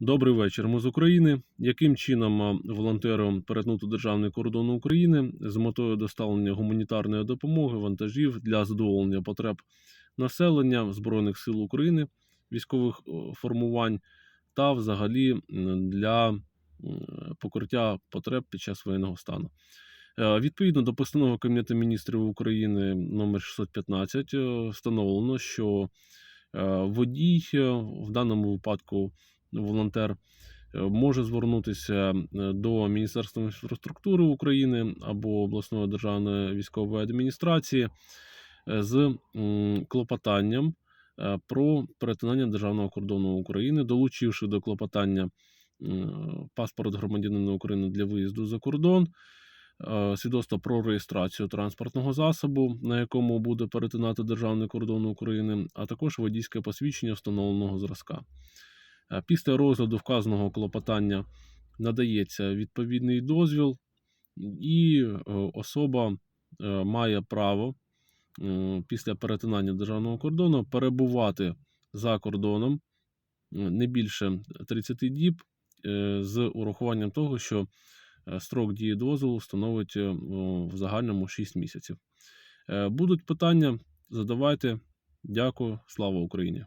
Добрий вечір. Ми з України. Яким чином волонтерам перетнути державний кордон України з метою доставлення гуманітарної допомоги, вантажів для задоволення потреб населення Збройних сил України, військових формувань та взагалі для покриття потреб під час воєнного стану? Е, Відповідно до постанови Кабінету міністрів України номер 615 е, встановлено, що е, водій е, в даному випадку волонтер е, може звернутися е, до Міністерства інфраструктури України або обласної державної військової адміністрації е, з клопотанням про перетинання державного кордону України, долучивши до клопотання паспорт громадянина України для виїзду за кордон. Свідоцтво про реєстрацію транспортного засобу, на якому буде перетинати державний кордон України, а також водійське посвідчення встановленого зразка. Е, Після розгляду вказаного клопотання надається відповідний дозвіл, і е, особа е, має право після перетинання державного кордону перебувати за кордоном не більше 30 діб з урахуванням того, що строк дії дозволу становить в загальному 6 місяців. Будуть питання, задавайте. Дякую, слава Україні!